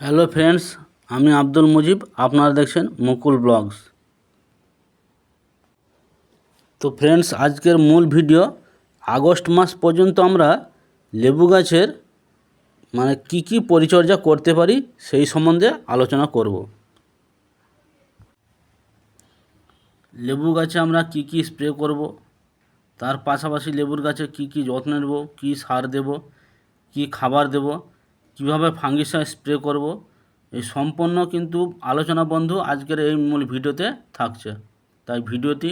Hello friends, আমি আব্দুল মুজিব, আপনারা দেখছেন মুকুল ব্লগস। তো ফ্রেন্ডস, আজকের মূল ভিডিও, আগস্ট মাস পর্যন্ত আমরা লেবু গাছের মানে কি কি পরিচর্যা করতে পারি সেই সম্বন্ধে আলোচনা করব। লেবু গাছে আমরা কি কি স্প্রে করব, তার পাশাপাশি লেবুর গাছে কি কি যত্ন নেব, কী সার দেব, কি খাবার দেব কীভাবে ফাঙ্গিসাইড স্প্রে করব, এই সম্পূর্ণ কিন্তু আলোচনা বন্ধু আজকের এই মূল ভিডিওতে থাকছে। তাই ভিডিওটি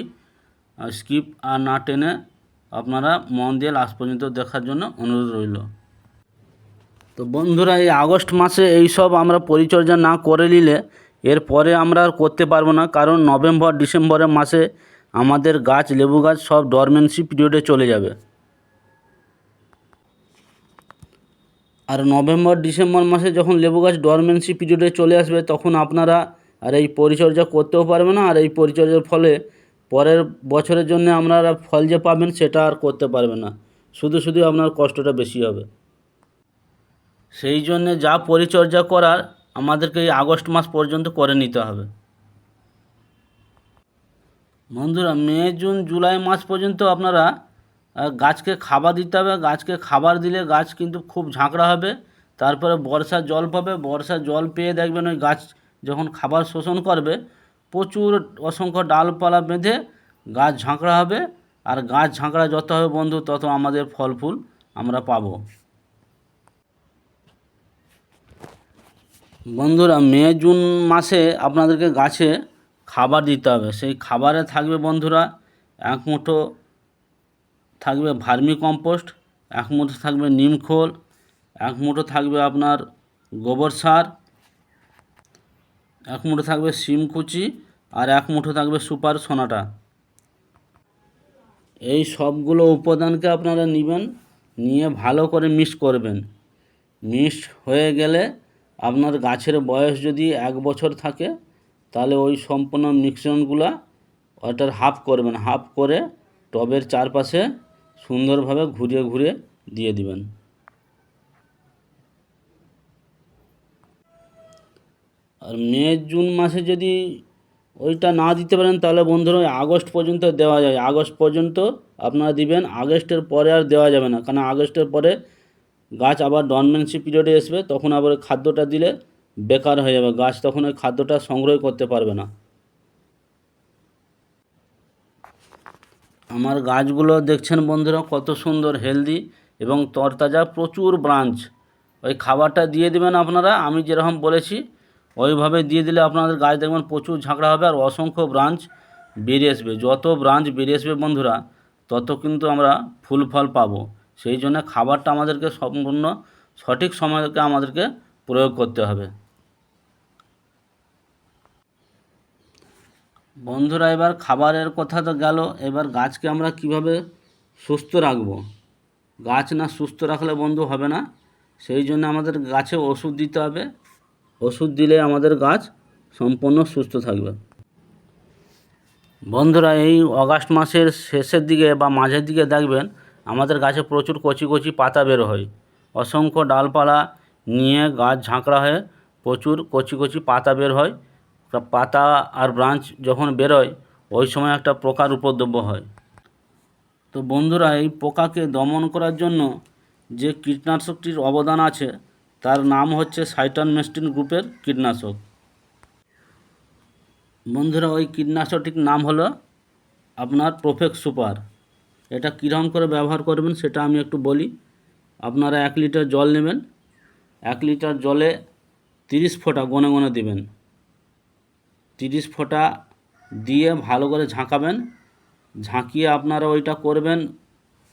স্কিপ আর না টেনে আপনারা মন দিয়ে লাস্ট পর্যন্ত দেখার জন্য অনুরোধ রইল। তো বন্ধুরা, এই আগস্ট মাসে এই সব আমরা পরিচর্যা না করে নিলে এরপরে আমরা আর করতে পারব না, কারণ নভেম্বর, ডিসেম্বরের মাসে আমাদের গাছ লেবু গাছ সব ডরমেন্সি পিরিয়ডে চলে যাবে। আর নভেম্বর, ডিসেম্বর মাসে যখন লেবু গাছ ডরমেন্সি পিরিয়ডে চলে আসবে, তখন আপনারা আর এই পরিচর্যা করতেও পারবে না। আর এই পরিচর্যার ফলে পরের বছরের জন্য আপনারা ফল যে পাবেন, সেটা আর করতে পারবে না। শুধু শুধু আপনার কষ্টটা বেশি হবে। সেই জন্য যা পরিচর্যা করার আমাদেরকে এই আগস্ট মাস পর্যন্ত করে নিতে হবে। বন্ধুরা, মে, জুন, জুলাই মাস পর্যন্ত আপনারা গাছকে খাবার দিতে হবে, গাছকে খাবার দিলে গাছ কিন্তু খুব ঝাঁকড়া হবে। তারপরে বর্ষার জল পাবে, বর্ষার জল পেয়ে দেখবেন ওই গাছ যখন খাবার শোষণ করবে, প্রচুর অসংখ্য ডালপালা বেঁধে গাছ ঝাঁকড়া হবে। আর গাছ ঝাঁকড়া যত হবে বন্ধু, তত আমাদের ফল ফুল আমরা পাবো। বন্ধুরা, মে, জুন মাসে আপনাদেরকে গাছে খাবার দিতে হবে। সেই খাবারে থাকবে বন্ধুরা, এক মুঠো থাকবে ভার্মি কম্পোস্ট, এক মুঠো থাকবে নিমখোল এক মুঠো থাকবে আপনার গোবর সার, এক মুঠো থাকবে শিমকুচি আর এক মুঠো থাকবে সুপার সোনাটা। এই সবগুলো উপাদানকে আপনারা নেবেন, নিয়ে ভালো করে মিক্স করবেন। মিক্স হয়ে গেলে আপনার গাছের বয়স যদি এক বছর থাকে, তাহলে ওই সম্পূর্ণ মিশ্রণগুলা ওটার হাফ করবেন। হাফ করে টবের চারপাশে সুন্দরভাবে ঘুরিয়ে ঘুরিয়ে দিয়ে দিবেন। আর মে, জুন মাসে যদি ওইটা না দিতে পারেন, তাহলে বন্ধুরা আগস্ট পর্যন্ত দেওয়া যায়। আগস্ট পর্যন্ত আপনারা দিবেন, আগস্টের পরে আর দেওয়া যাবে না। কারণ আগস্টের পরে গাছ আবার ডরমেন্সি পিরিয়ডে আসবে তখন আবার খাদ্যটা দিলে বেকার হয়ে যাবে। গাছ তখন ওই খাদ্যটা সংগ্রহ করতে পারবে না। আমার গাছগুলো দেখছেন বন্ধুরা, কত সুন্দর হেলদি এবং তরতাজা প্রচুর ব্রাঞ্চ ওই খাবারটা দিয়ে দেবেন আপনারা, আমি যেরকম বলেছি, ওইভাবে দিয়ে দিলে আপনাদের গাছ দেখবেন প্রচুর ঝাঁকড়া হবে আর অসংখ্য ব্রাঞ্চ বেরিয়ে আসবে। যত ব্রাঞ্চ বেরিয়ে আসবে বন্ধুরা, তত কিন্তু আমরা ফুল ফল পাবো। সেই জন্য খাবারটা আমাদেরকে সম্পূর্ণ সঠিক সময়কে আমাদেরকে প্রয়োগ করতে হবে। বন্ধুরা, এবার খাবারের কথা তো গেল। এবার গাছকে আমরা কীভাবে সুস্থ রাখব? গাছ না সুস্থ রাখলে বন্ধু হবে না। সেই জন্য আমাদের গাছে ওষুধ দিতে হবে। ওষুধ দিলে আমাদের গাছ সম্পূর্ণ সুস্থ থাকবে। বন্ধুরা, এই অগাস্ট মাসের শেষের দিকে বা মাঝের দিকে দেখবেন, আমাদের গাছে প্রচুর কচি কচি পাতা বের হয়। অসংখ্য ডালপালা নিয়ে গাছ ঝাঁকড়া হয়ে প্রচুর কচি কচি পাতা বের হয়। তা পাতা আর ব্রাঞ্চ যখন বেরোয়, ওই সময় একটা পোকার উপদ্রব হয়। তো বন্ধুরা, এই পোকাকে দমন করার জন্য যে কীটনাশকটির অবদান আছে, তার নাম হচ্ছে সাইটন মেস্টিন গ্রুপের কীটনাশক। বন্ধুরা, ওই কীটনাশকটির নাম হলো আপনার প্রোফেক্স সুপার। এটা কীরকম করে ব্যবহার করবেন সেটা আমি একটু বলি। আপনারা এক লিটার জল নেবেন। এক লিটার জলে তিরিশ ফোঁটা গনে গনে দেবেন। তিরিশ ফোঁটা দিয়ে ভালো করে ঝাঁকাবেন। ঝাঁকিয়ে আপনারা ওইটা করবেন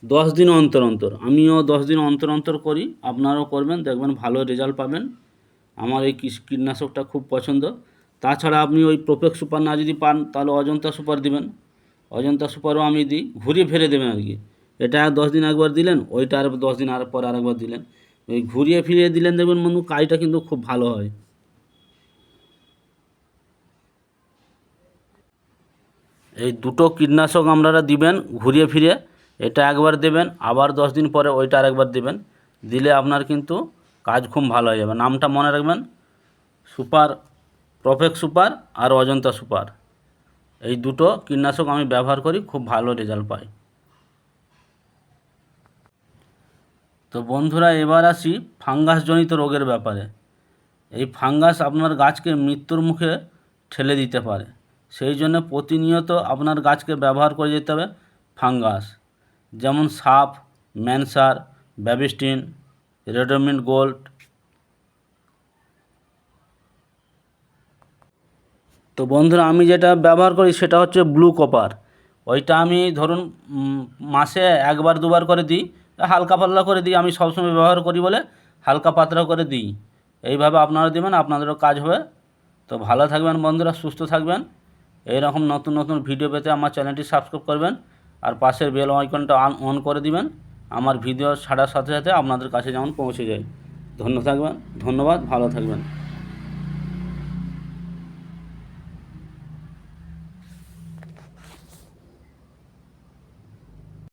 দশ দিন অন্তর অন্তর। আমিও দশ দিন অন্তর অন্তর করি, আপনারাও করবেন, দেখবেন ভালো রেজাল্ট পাবেন। আমার এই কীট- কীটনাশকটা খুব পছন্দ। তাছাড়া আপনি ওই প্রোপেক সুপার না যদি পান, তাহলে অজন্তা সুপার দিবেন। অজন্তা সুপারও আমি দিই, ঘুরিয়ে ফেলে দেবেন আর কি। এটা দশ দিন একবার দিলেন, ওইটা আর দশ দিন আর পর আরেকবার দিলেন। ওই ঘুরিয়ে ফিরিয়ে দিলেন, দেখবেন বন্ধু কাজটা কিন্তু খুব ভালো হয়। এই দুটো কীটনাশক আপনারা দিবেন ঘুরিয়ে ফিরিয়ে, এটা একবার দেবেন, আবার দশ দিন পরে ওইটা আরেকবার দেবেন, দিলে আপনার কিন্তু কাজ খুব ভালো হয়ে যাবে। নামটা মনে রাখবেন, সুপার প্রফেক্ট সুপার আর অজন্তা সুপার। এই দুটো কীটনাশক আমি ব্যবহার করি, খুব ভালো রেজাল্ট পাই। তো বন্ধুরা, এবার আসি ফাঙ্গাসজনিত রোগের ব্যাপারে। এই ফাঙ্গাস আপনার গাছকে মৃত্যুর মুখে ঠেলে দিতে পারে। সেই জন্য প্রতিনিয়ত আপনার গাছকে ব্যবহার করে যেতে হবে ফাঙ্গাস। যেমন সাপ, ম্যানসার, ব্যাবিস্টিন, রেডোমিন গোল্ড। তো বন্ধুরা, আমি যেটা ব্যবহার করি সেটা হচ্ছে ব্লু কপার। ওইটা আমি ধরুন মাসে একবার, দুবার করে দিই। হালকা পাতলা করে দিই, আমি সবসময় ব্যবহার করি বলে হালকা পাতলা করে দিই। এইভাবে আপনারা দেবেন, আপনাদেরও কাজ হবে। তো ভালো থাকবেন বন্ধুরা, সুস্থ থাকবেন। এইরকম নতুন নতুন ভিডিও পেতে আমার চ্যানেলটি সাবস্ক্রাইব করবেন আর পাশের বেল আইকনটা অন করে দিবেন। আমার ভিডিও ছাড়ার সাথে সাথে আপনাদের কাছে যেমন পৌঁছে যায়। ধন্য থাকবেন, ধন্যবাদ, ভালো থাকবেন।